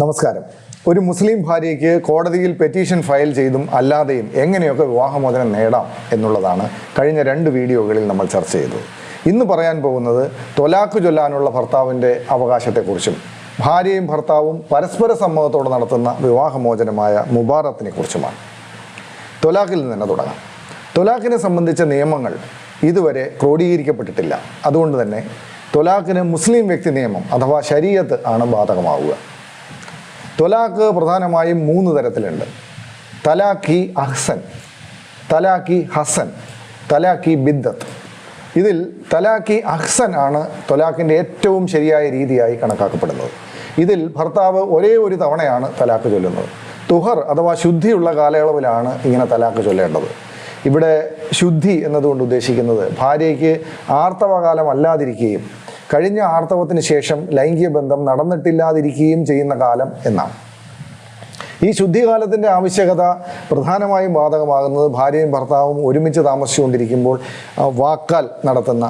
നമസ്കാരം. ഒരു മുസ്ലിം ഭാര്യയ്ക്ക് കോടതിയിൽ പെറ്റീഷൻ ഫയൽ ചെയ്തും അല്ലാതെയും എങ്ങനെയൊക്കെ വിവാഹമോചനം നേടാം എന്നുള്ളതാണ് കഴിഞ്ഞ രണ്ട് വീഡിയോകളിൽ നമ്മൾ ചർച്ച ചെയ്തത്. ഇന്ന് പറയാൻ പോകുന്നത് തൊലാക്ക് ചൊല്ലാനുള്ള ഭർത്താവിന്റെ അവകാശത്തെക്കുറിച്ചും ഭാര്യയും ഭർത്താവും പരസ്പര സമ്മതത്തോടെ നടത്തുന്ന വിവാഹമോചനമായ മുബാറത്തിനെ കുറിച്ചുമാണ് തൊലാഖിൽ നിന്ന് തന്നെ തുടങ്ങാം. തൊലാഖിനെ സംബന്ധിച്ച നിയമങ്ങൾ ഇതുവരെ ക്രോഡീകരിക്കപ്പെട്ടിട്ടില്ല. അതുകൊണ്ട് തന്നെ തൊലാഖിന് മുസ്ലിം വ്യക്തി നിയമം അഥവാ ശരീരത്ത് ആണ് ബാധകമാവുക. തൊലാഖ് പ്രധാനമായും മൂന്ന് തരത്തിലുണ്ട്. തലാഖി അഹ്സൻ തലാഖി ഹസൻ തലാഖി ബിദ്ദത്ത്. ഇതിൽ തലാഖി അഹ്സൻ ആണ് തൊലാഖിന്റെ ഏറ്റവും ശരിയായ രീതിയായി കണക്കാക്കപ്പെടുന്നത്. ഇതിൽ ഭർത്താവ് ഒരേ ഒരു തവണയാണ് തലാഖ് ചൊല്ലുന്നത്. തുഹർ അഥവാ ശുദ്ധിയുള്ള കാലയളവിലാണ് ഇങ്ങനെ തലാഖ് ചൊല്ലേണ്ടത്. ഇവിടെ ശുദ്ധി എന്നതുകൊണ്ട് ഉദ്ദേശിക്കുന്നത് ഭാര്യയ്ക്ക് ആർത്തവകാലം അല്ലാതിരിക്കുകയും കഴിഞ്ഞ ആർത്തവത്തിന് ശേഷം ലൈംഗിക ബന്ധം നടന്നിട്ടില്ലാതിരിക്കുകയും ചെയ്യുന്ന കാലം എന്നാണ്. ഈ ശുദ്ധികാലത്തിന്റെ ആവശ്യകത പ്രധാനമായും ബാധകമാകുന്നത് ഭാര്യയും ഭർത്താവും ഒരുമിച്ച് താമസിച്ചുകൊണ്ടിരിക്കുമ്പോൾ വാക്കാൽ നടത്തുന്ന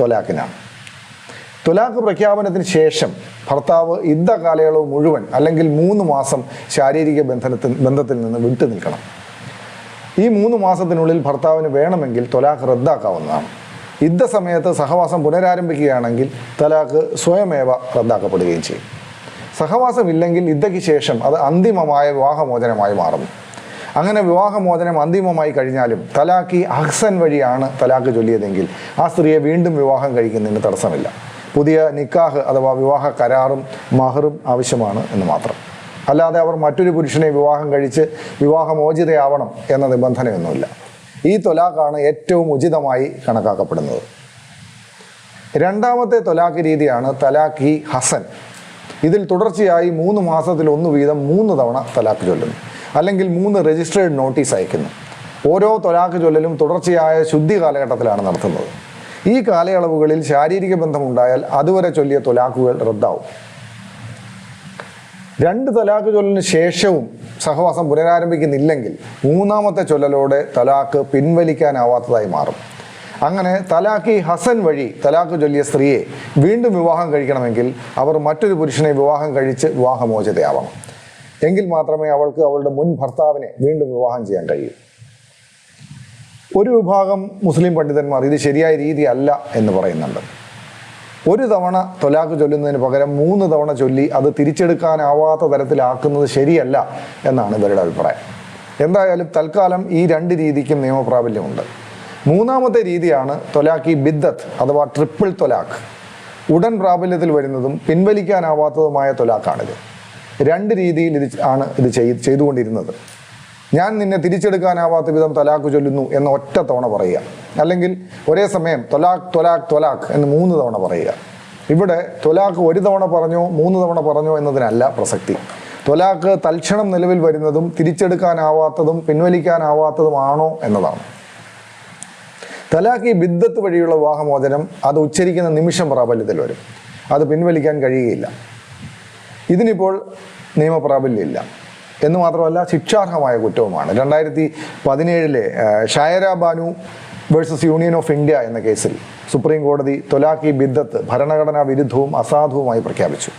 തൊലാക്കിനാണ് തൊലാക്ക് പ്രഖ്യാപനത്തിന് ശേഷം ഭർത്താവ് യുദ്ധ കാലയളവ് മുഴുവൻ അല്ലെങ്കിൽ മൂന്ന് മാസം ശാരീരിക ബന്ധനത്തിൽ ബന്ധത്തിൽ നിന്ന് വിട്ടു നിൽക്കണം. ഈ മൂന്ന് മാസത്തിനുള്ളിൽ ഭർത്താവിന് വേണമെങ്കിൽ തൊലാഖ് റദ്ദാക്കാവുന്നതാണ്. യുദ്ധ സമയത്ത് സഹവാസം പുനരാരംഭിക്കുകയാണെങ്കിൽ തലാഖ് സ്വയമേവ റദ്ദാക്കപ്പെടുകയും ചെയ്യും. സഹവാസം ഇല്ലെങ്കിൽ യുദ്ധയ്ക്ക് ശേഷം അത് അന്തിമമായ വിവാഹമോചനമായി മാറുന്നു അങ്ങനെ വിവാഹമോചനം അന്തിമമായി കഴിഞ്ഞാലും തലാഖി അഹ്സൻ വഴിയാണ് തലാഖ് ചൊല്ലിയതെങ്കിൽ ആ സ്ത്രീയെ വീണ്ടും വിവാഹം കഴിക്കുന്നതിന് തടസ്സമില്ല. പുതിയ നിക്കാഹ് അഥവാ വിവാഹ കരാറും മഹറും ആവശ്യമാണ് എന്ന് മാത്രം. അല്ലാതെ അവർ മറ്റൊരു പുരുഷനെ വിവാഹം കഴിച്ച് വിവാഹമോചിതയാവണം എന്ന നിബന്ധനയൊന്നുമില്ല. ഈ തൊലാഖാണ് ഏറ്റവും ഉചിതമായി കണക്കാക്കപ്പെടുന്നത്. രണ്ടാമത്തെ തൊലാഖ് രീതിയാണ് തലാഖി ഹസൻ. ഇതിൽ തുടർച്ചയായി മൂന്ന് മാസത്തിൽ ഒന്ന് വീതം മൂന്ന് തവണ തലാഖ് ചൊല്ലുന്നു. അല്ലെങ്കിൽ മൂന്ന് രജിസ്റ്റേർഡ് നോട്ടീസ് അയക്കുന്നു. ഓരോ തൊലാഖ് ചൊല്ലലും തുടർച്ചയായ ശുദ്ധി കാലഘട്ടത്തിലാണ് നടത്തുന്നത്. ഈ കാലയളവുകളിൽ ശാരീരിക ബന്ധമുണ്ടായാൽ അതുവരെ ചൊല്ലിയ തൊലാഖുകൾ റദ്ദാവും. രണ്ട് തലാഖ് ചൊല്ലിന് ശേഷവും സഹവാസം പുനരാരംഭിക്കുന്നില്ലെങ്കിൽ മൂന്നാമത്തെ ചൊല്ലലോടെ തലാഖ് പിൻവലിക്കാനാവാത്തതായി മാറും. അങ്ങനെ തലാഖി ഹസൻ വഴി തലാഖ് ചൊല്ലിയ സ്ത്രീയെ വീണ്ടും വിവാഹം കഴിക്കണമെങ്കിൽ അവർ മറ്റൊരു പുരുഷനെ വിവാഹം കഴിച്ച് വിവാഹമോചിതയാവണം. എങ്കിൽ മാത്രമേ അവൾക്ക് അവളുടെ മുൻ ഭർത്താവിനെ വീണ്ടും വിവാഹം ചെയ്യാൻ കഴിയൂ. ഒരു വിഭാഗം മുസ്ലിം പണ്ഡിതന്മാർ ഇത് ശരിയായ രീതിയല്ല എന്ന് പറയുന്നുണ്ട്. ഒരു തവണ തൊലാക്ക് ചൊല്ലുന്നതിന് പകരം മൂന്ന് തവണ ചൊല്ലി അത് തിരിച്ചെടുക്കാനാവാത്ത തരത്തിലാക്കുന്നത് ശരിയല്ല എന്നാണ് ഇവരുടെ അഭിപ്രായം. എന്തായാലും തൽക്കാലം ഈ രണ്ട് രീതിക്കും നിയമപ്രാബല്യമുണ്ട്. മൂന്നാമത്തെ രീതിയാണ് തൊലാക്കി ബിദ്ദത്ത് അഥവാ ട്രിപ്പിൾ തൊലാക്ക് ഉടൻ പ്രാബല്യത്തിൽ വരുന്നതും പിൻവലിക്കാനാവാത്തതുമായ തൊലാക്കാണിത് രണ്ട് രീതിയിൽ ഇത് ആണ് ഇത് ചെയ്- ചെയ്തുകൊണ്ടിരുന്നത്. ഞാൻ നിന്നെ തിരിച്ചെടുക്കാനാവാത്ത വിധം തലാക്ക് ചൊല്ലുന്നു എന്ന ഒറ്റ തവണ പറയുക. അല്ലെങ്കിൽ ഒരേ സമയം തൊലാഖ് തൊലാഖ് തൊലാഖ് എന്ന് മൂന്ന് തവണ പറയുക. ഇവിടെ തൊലാഖ് ഒരു തവണ പറഞ്ഞോ മൂന്ന് തവണ പറഞ്ഞോ എന്നതിനല്ല പ്രസക്തി. തൊലാഖ് തൽക്ഷണം നിലവിൽ വരുന്നതും തിരിച്ചെടുക്കാനാവാത്തതും പിൻവലിക്കാനാവാത്തതുമാണോ എന്നതാണ്. തലാഖ് ഈ ബിദ്ദത്ത് വഴിയുള്ള വിവാഹമോചനം അത് ഉച്ചരിക്കുന്ന നിമിഷം പ്രാബല്യത്തിൽ വരും. അത് പിൻവലിക്കാൻ കഴിയുകയില്ല. ഇതിനിപ്പോൾ നിയമപ്രാബല്യമില്ല. എന്ന് മാത്രമല്ല ശിക്ഷാർഹമായ കുറ്റവുമാണ്. രണ്ടായിരത്തി പതിനേഴിലെ Shayara Banu versus union of India എന്ന കേസിൽ സുപ്രീം കോടതി തൊലാഖി ബിദ്ദത്ത് ഭരണഘടനാ വിരുദ്ധവും അസാധുവുമായി പ്രഖ്യാപിച്ചു.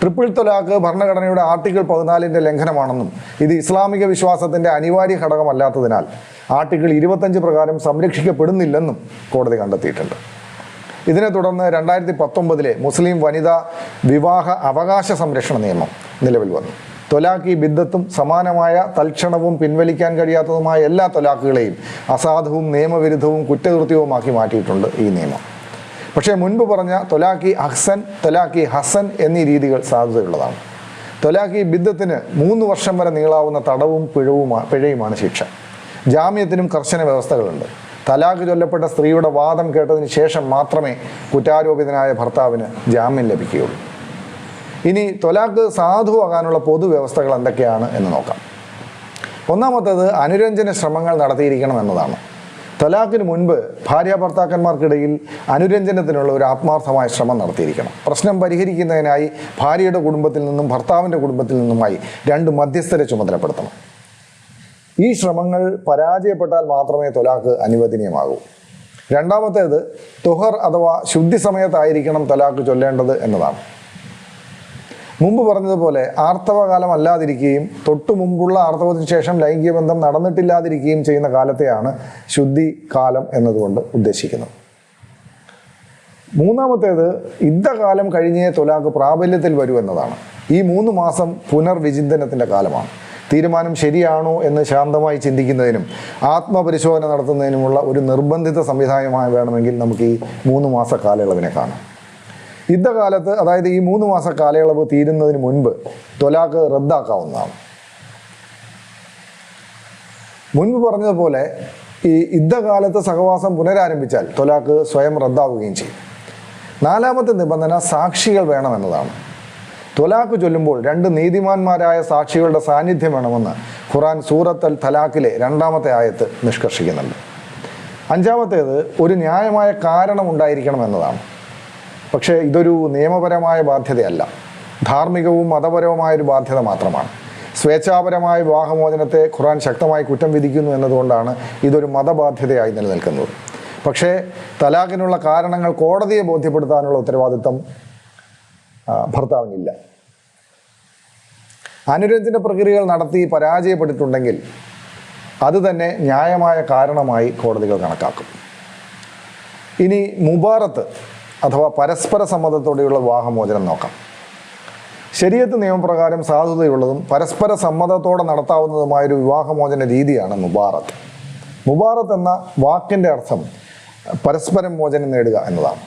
ട്രിപ്പിൾ തൊലാഖ് ഭരണഘടനയുടെ ആർട്ടിക്കിൾ പതിനാലിന്റെ ലംഘനമാണെന്നും ഇത് ഇസ്ലാമിക വിശ്വാസത്തിന്റെ അനിവാര്യ ഘടകമല്ലാത്തതിനാൽ ആർട്ടിക്കിൾ ഇരുപത്തഞ്ച് പ്രകാരം സംരക്ഷിക്കപ്പെടുന്നില്ലെന്നും കോടതി കണ്ടെത്തിയിട്ടുണ്ട്. ഇതിനെ തുടർന്ന് രണ്ടായിരത്തി പത്തൊമ്പതിലെ മുസ്ലിം വനിതാ വിവാഹ അവകാശ സംരക്ഷണ നിയമം നിലവിൽ വന്നു. തൊലാഖി ബിദ്ദത്തും സമാനമായ തൽക്ഷണവും പിൻവലിക്കാൻ കഴിയാത്തതുമായ എല്ലാ തൊലാഖുകളെയും അസാധുവും നിയമവിരുദ്ധവും കുറ്റകൃത്യവുമാക്കി മാറ്റിയിട്ടുണ്ട് ഈ നിയമം. പക്ഷേ മുൻപ് പറഞ്ഞ തൊലാഖി അഹ്സൻ തൊലാഖി ഹസൻ എന്നീ രീതികൾ സാധ്യതയുള്ളതാണ് തൊലാഖി ബിദ്ദത്തിന് മൂന്ന് വർഷം വരെ നീളാവുന്ന തടവും പിഴവുമാണ് പിഴയുമാണ് ശിക്ഷ. ജാമ്യത്തിനും കർശന വ്യവസ്ഥകളുണ്ട്. തലാഖ് ചൊല്ലപ്പെട്ട സ്ത്രീയുടെ വാദം കേട്ടതിന് ശേഷം മാത്രമേ കുറ്റാരോപിതനായ ഭർത്താവിന് ജാമ്യം ലഭിക്കുകയുള്ളൂ. ഇനി തൊലാക്ക് സാധുവാകാനുള്ള പൊതുവ്യവസ്ഥകൾ എന്തൊക്കെയാണ് എന്ന് നോക്കാം. ഒന്നാമത്തേത് അനുരഞ്ജന ശ്രമങ്ങൾ നടത്തിയിരിക്കണം എന്നതാണ്. തലാഖിന് മുൻപ് ഭാര്യ ഭർത്താക്കന്മാർക്കിടയിൽ അനുരഞ്ജനത്തിനുള്ള ഒരു ആത്മാർത്ഥമായ ശ്രമം നടത്തിയിരിക്കണം. പ്രശ്നം പരിഹരിക്കുന്നതിനായി ഭാര്യയുടെ കുടുംബത്തിൽ നിന്നും ഭർത്താവിന്റെ കുടുംബത്തിൽ നിന്നുമായി രണ്ട് മധ്യസ്ഥരെ ചുമതലപ്പെടുത്തണം. ഈ ശ്രമങ്ങൾ പരാജയപ്പെട്ടാൽ മാത്രമേ തൊലാഖ് അനുവദനീയമാകൂ. രണ്ടാമത്തേത് തുഹർ അഥവാ ശുദ്ധി സമയത്തായിരിക്കണം തലാഖ് ചൊല്ലേണ്ടത് എന്നതാണ്. മുമ്പ് പറഞ്ഞതുപോലെ ആർത്തവകാലം അല്ലാതിരിക്കുകയും തൊട്ടു മുമ്പുള്ള ആർത്തവത്തിന് ശേഷം ലൈംഗിക ബന്ധം നടന്നിട്ടില്ലാതിരിക്കുകയും ചെയ്യുന്ന കാലത്തെയാണ് ശുദ്ധി കാലം എന്നതുകൊണ്ട് ഉദ്ദേശിക്കുന്നത്. മൂന്നാമത്തേത് യുദ്ധകാലം കഴിഞ്ഞേ തൊലാക്ക് പ്രാബല്യത്തിൽ വരൂ എന്നതാണ്. ഈ മൂന്ന് മാസം പുനർവിചിന്തനത്തിന്റെ കാലമാണ്. തീരുമാനം ശരിയാണോ എന്ന് ശാന്തമായി ചിന്തിക്കുന്നതിനും ആത്മപരിശോധന നടത്തുന്നതിനുമുള്ള ഒരു നിർബന്ധിത സംവിധാനമായി വേണമെങ്കിൽ നമുക്ക് ഈ മൂന്ന് മാസ കാലയളവിനെ കാണാം. യുദ്ധകാലത്ത് അതായത് ഈ മൂന്ന് മാസ കാലയളവ് തീരുന്നതിന് മുൻപ് തൊലാക്ക് റദ്ദാക്കാവുന്നതാണ്. മുൻപ് പറഞ്ഞതുപോലെ ഈ യുദ്ധകാലത്ത് സഹവാസം പുനരാരംഭിച്ചാൽ തൊലാക്ക് സ്വയം റദ്ദാവുകയും ചെയ്യും. നാലാമത്തെ നിബന്ധന സാക്ഷികൾ വേണമെന്നതാണ്. തൊലാക്ക് ചൊല്ലുമ്പോൾ രണ്ട് നീതിമാന്മാരായ സാക്ഷികളുടെ സാന്നിധ്യം വേണമെന്ന് ഖുറാൻ സൂറത്ത് അൽ തലാഖിലെ രണ്ടാമത്തെ ആയത്ത് നിഷ്കർഷിക്കുന്നുണ്ട്. അഞ്ചാമത്തേത് ഒരു ന്യായമായ കാരണം ഉണ്ടായിരിക്കണം എന്നതാണ് പക്ഷേ ഇതൊരു നിയമപരമായ ബാധ്യതയല്ല. ധാർമ്മികവും മതപരവുമായ ഒരു ബാധ്യത മാത്രമാണ്. സ്വേച്ഛാപരമായ വിവാഹമോചനത്തെ ഖുറാൻ ശക്തമായി കുറ്റം വിധിക്കുന്നു എന്നതുകൊണ്ടാണ് ഇതൊരു മതബാധ്യതയായി നിലനിൽക്കുന്നത്. പക്ഷേ തലാഖിനുള്ള കാരണങ്ങൾ കോടതിയെ ബോധ്യപ്പെടുത്താനുള്ള ഉത്തരവാദിത്വം ഭർത്താവിനില്ല. അനുരഞ്ജന പ്രക്രിയകൾ നടത്തി പരാജയപ്പെട്ടിട്ടുണ്ടെങ്കിൽ അത് തന്നെ ന്യായമായ കാരണമായി കോടതികൾ കണക്കാക്കും. ഇനി മുബാറത്ത് അഥവാ പരസ്പര സമ്മതത്തോടെയുള്ള വിവാഹമോചനം നോക്കാം. ശരീരത്ത് നിയമപ്രകാരം സാധുതയുള്ളതും പരസ്പര സമ്മതത്തോടെ നടത്താവുന്നതുമായ ഒരു വിവാഹമോചന രീതിയാണ് മുബാറത്ത് മുബാറത്ത് എന്ന വാക്കിന്റെ അർത്ഥം പരസ്പരം മോചനം നേടുക എന്നതാണ്.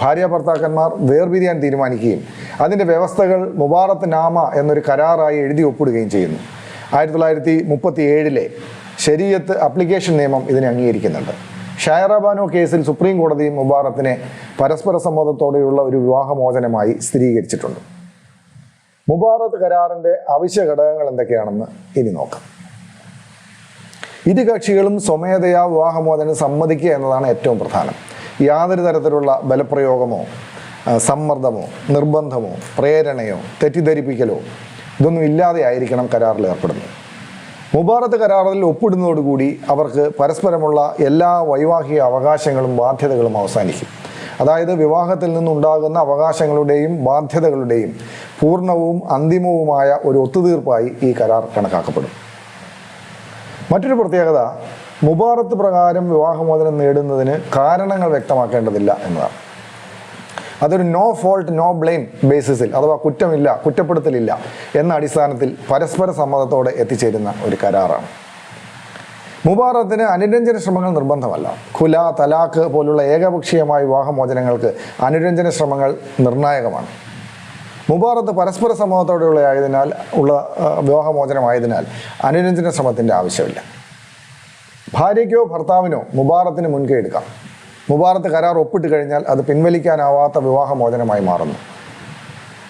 ഭാര്യ ഭർത്താക്കന്മാർ വേർപിരിയാൻ തീരുമാനിക്കുകയും അതിന്റെ വ്യവസ്ഥകൾ മുബാറത്ത് നാമ എന്നൊരു കരാറായി എഴുതി ഒപ്പിടുകയും ചെയ്യുന്നു. ആയിരത്തി തൊള്ളായിരത്തി മുപ്പത്തി ഏഴിലെ ശരീരത്ത് അപ്ലിക്കേഷൻ നിയമം ഇതിനെ അംഗീകരിക്കുന്നുണ്ട്. ഷായറ കേസിൽ സുപ്രീം കോടതി മുബാറത്തിനെ പരസ്പര സമ്മതത്തോടെയുള്ള ഒരു വിവാഹമോചനമായി സ്ഥിരീകരിച്ചിട്ടുണ്ട്. മുബാറത്ത് കരാറിന്റെ അവശ്യ ഘടകങ്ങൾ എന്തൊക്കെയാണെന്ന് ഇനി നോക്കാം. ഇരു കക്ഷികളും സ്വമേധയാ വിവാഹമോചനം സമ്മതിക്കുക എന്നതാണ് ഏറ്റവും പ്രധാനം. യാതൊരു തരത്തിലുള്ള ബലപ്രയോഗമോ സമ്മർദ്ദമോ നിർബന്ധമോ പ്രേരണയോ തെറ്റിദ്ധരിപ്പിക്കലോ ഇതൊന്നും ഇല്ലാതെ ആയിരിക്കണം കരാറിൽ ഏർപ്പെടുന്നത്. മുബാറത്ത് കരാറിൽ ഒപ്പിടുന്നതോടുകൂടി അവർക്ക് പരസ്പരമുള്ള എല്ലാ വൈവാഹിക അവകാശങ്ങളും ബാധ്യതകളും അവസാനിക്കും. അതായത് വിവാഹത്തിൽ നിന്നുണ്ടാകുന്ന അവകാശങ്ങളുടെയും ബാധ്യതകളുടെയും പൂർണവും അന്തിമവുമായ ഒരു ഒത്തുതീർപ്പായി ഈ കരാർ കണക്കാക്കപ്പെടും. മറ്റൊരു പ്രത്യേകത മുബാറത്ത് പ്രകാരം വിവാഹമോചനം നേടുന്നതിന് കാരണങ്ങൾ വ്യക്തമാക്കേണ്ടതില്ല എന്നതാണ്. അതൊരു നോ ഫോൾട്ട് നോ ബ്ലെയിം ബേസിസിൽ അഥവാ കുറ്റമില്ല കുറ്റപ്പെടുത്തലില്ല എന്ന അടിസ്ഥാനത്തിൽ പരസ്പര സമ്മതത്തോടെ എത്തിച്ചേരുന്ന ഒരു കരാറാണ്. മുബാറത്തിന് അനുരഞ്ജന ശ്രമങ്ങൾ നിർബന്ധമല്ല. ഖുല തലാഖ് പോലുള്ള ഏകപക്ഷീയമായ വിവാഹമോചനങ്ങൾക്ക് അനുരഞ്ജന ശ്രമങ്ങൾ നിർണായകമാണ്. മുബാറത്ത് പരസ്പര സമ്മതത്തോടെയുള്ള ആയതിനാൽ ഉള്ള വിവാഹമോചനമായതിനാൽ അനുരഞ്ജന ശ്രമത്തിന്റെ ആവശ്യമില്ല. ഭാര്യയ്ക്കോ ഭർത്താവിനോ മുബാറത്തിന് മുൻകൈ എടുക്കാം. മുബാറത്ത് കരാർ ഒപ്പിട്ട് കഴിഞ്ഞാൽ അത് പിൻവലിക്കാനാവാത്ത വിവാഹമോചനമായി മാറുന്നു.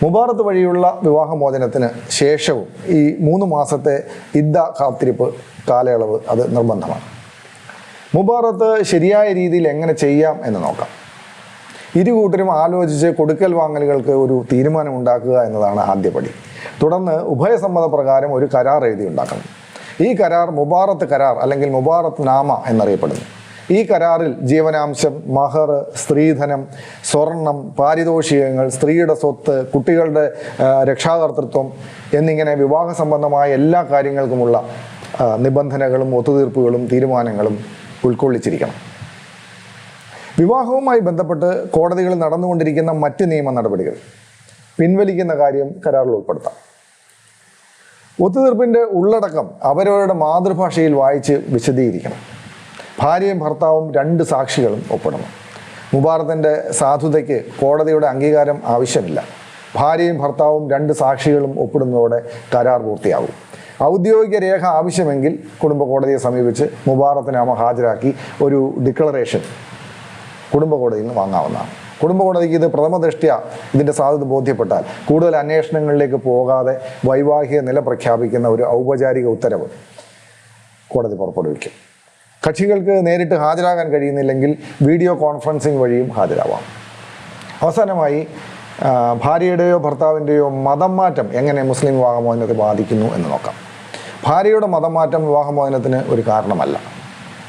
മുബാറത്ത് വഴിയുള്ള വിവാഹമോചനത്തിന് ശേഷവും ഈ മൂന്ന് മാസത്തെ ഇദ്ദ കാത്തിരിപ്പ് കാലയളവ് അത് നിർബന്ധമാണ്. മുബാറത്ത് ശരിയായ രീതിയിൽ എങ്ങനെ ചെയ്യാം എന്ന് നോക്കാം. ഇരു കൂട്ടരും ആലോചിച്ച് കൊടുക്കൽ വാങ്ങലുകൾക്ക് ഒരു തീരുമാനം ഉണ്ടാക്കുക എന്നതാണ് ആദ്യപടി തുടർന്ന് ഉഭയസമ്മത പ്രകാരം ഒരു കരാർ എഴുതി ഉണ്ടാക്കണം ഈ കരാർ മുബാറത്ത് കരാർ അല്ലെങ്കിൽ മുബാറത്ത് നാമ എന്നറിയപ്പെടുന്നു. ഈ കരാറിൽ ജീവനാംശം മഹർ സ്ത്രീധനം സ്വർണം പാരിതോഷികങ്ങൾ സ്ത്രീയുടെ സ്വത്ത് കുട്ടികളുടെ രക്ഷാകർത്തൃത്വം എന്നിങ്ങനെ വിവാഹ സംബന്ധമായ എല്ലാ കാര്യങ്ങൾക്കുമുള്ള നിബന്ധനകളും ഒത്തുതീർപ്പുകളും തീരുമാനങ്ങളും ഉൾക്കൊള്ളിച്ചിരിക്കണം. വിവാഹവുമായി ബന്ധപ്പെട്ട് കോടതികളിൽ നടന്നുകൊണ്ടിരിക്കുന്ന മറ്റ് നിയമ നടപടികൾ. പിൻവലിക്കുന്ന കാര്യം കരാറിൽ ഉൾപ്പെടുത്താം. ഒത്തുതീർപ്പിന്റെ ഉള്ളടക്കം അവരവരുടെ മാതൃഭാഷയിൽ വായിച്ച് വിശദീകരിക്കണം. ഭാര്യയും ഭർത്താവും രണ്ട് സാക്ഷികളും ഒപ്പിടണം. മുബാറത്തിന്റെ സാധുതയ്ക്ക് കോടതിയുടെ അംഗീകാരം ആവശ്യമില്ല. ഭാര്യയും ഭർത്താവും രണ്ട് സാക്ഷികളും ഒപ്പിടുന്നതോടെ കരാർ പൂർത്തിയാകും. ഔദ്യോഗിക രേഖ ആവശ്യമെങ്കിൽ കുടുംബ കോടതിയെ സമീപിച്ച് മുബാറത്തിനാമ ഹാജരാക്കി ഒരു ഡിക്ലറേഷൻ കുടുംബ കോടതിയിൽ നിന്ന് വാങ്ങാവുന്നതാണ്. കുടുംബ കോടതിക്ക് ഇത് പ്രഥമ ദൃഷ്ട്യ ഇതിന്റെ സാധ്യത ബോധ്യപ്പെട്ടാൽ കൂടുതൽ അന്വേഷണങ്ങളിലേക്ക് പോകാതെ വൈവാഹിക നില പ്രഖ്യാപിക്കുന്ന ഒരു ഔപചാരിക ഉത്തരവ് കോടതി പുറപ്പെടുവിക്കും. കക്ഷികൾക്ക് നേരിട്ട് ഹാജരാകാൻ കഴിയുന്നില്ലെങ്കിൽ വീഡിയോ കോൺഫറൻസിംഗ് വഴിയും ഹാജരാവാം. അവസാനമായി ഭാര്യയുടെയോ ഭർത്താവിന്റെയോ മതം മാറ്റം എങ്ങനെ മുസ്ലിം വിവാഹമോചനത്തെ ബാധിക്കുന്നു എന്ന് നോക്കാം. ഭാര്യയുടെ മതം മാറ്റം വിവാഹമോചനത്തിന് ഒരു കാരണമല്ല.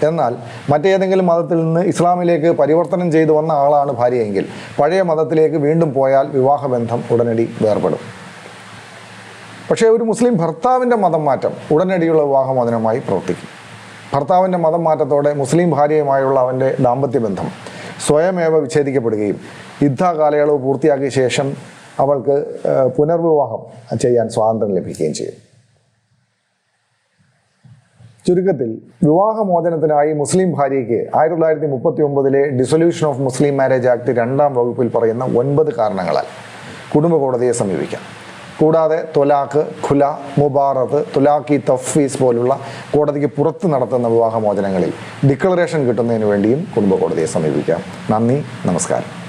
എന്നാൽ മറ്റേതെങ്കിലും മതത്തിൽ നിന്ന് ഇസ്ലാമിലേക്ക് പരിവർത്തനം ചെയ്തു വന്ന ആളാണ് ഭാര്യയെങ്കിൽ പഴയ മതത്തിലേക്ക് വീണ്ടും പോയാൽ വിവാഹബന്ധം ഉടനടി വേർപെടും. പക്ഷേ ഒരു മുസ്ലിം ഭർത്താവിന്റെ മതം മാറ്റം ഉടനടിയുള്ള വിവാഹമോചനമായി പ്രവർത്തിക്കും. ഭർത്താവിന്റെ മതം മാറ്റത്തോടെ മുസ്ലിം ഭാര്യയുമായുള്ള അവന്റെ ദാമ്പത്യ ബന്ധം സ്വയമേവ വിച്ഛേദിക്കപ്പെടുകയും യുദ്ധ കാലയളവ് പൂർത്തിയാക്കിയ ശേഷം അവൾക്ക് പുനർവിവാഹം ചെയ്യാൻ സ്വാതന്ത്ര്യം ലഭിക്കുകയും ചെയ്യും. ചുരുക്കത്തിൽ വിവാഹമോചനത്തിനായി മുസ്ലിം ഭാര്യയ്ക്ക് ആയിരത്തി തൊള്ളായിരത്തി മുപ്പത്തി ഒമ്പതിലെ dissolution of Muslim marriage act രണ്ടാം വകുപ്പിൽ പറയുന്ന ഒൻപത് കാരണങ്ങളാൽ കുടുംബ കോടതിയെ സമീപിക്കാം. കൂടാതെ തൊലാഖ് ഖുല മുബാറത്ത് തുലാഖി തഫീസ് പോലുള്ള കോടതിക്ക് പുറത്ത് നടത്തുന്ന വിവാഹമോചനങ്ങളിൽ ഡിക്ലറേഷൻ കിട്ടുന്നതിന് വേണ്ടിയും കുടുംബ കോടതിയെ സമീപിക്കാം. നന്ദി നമസ്കാരം.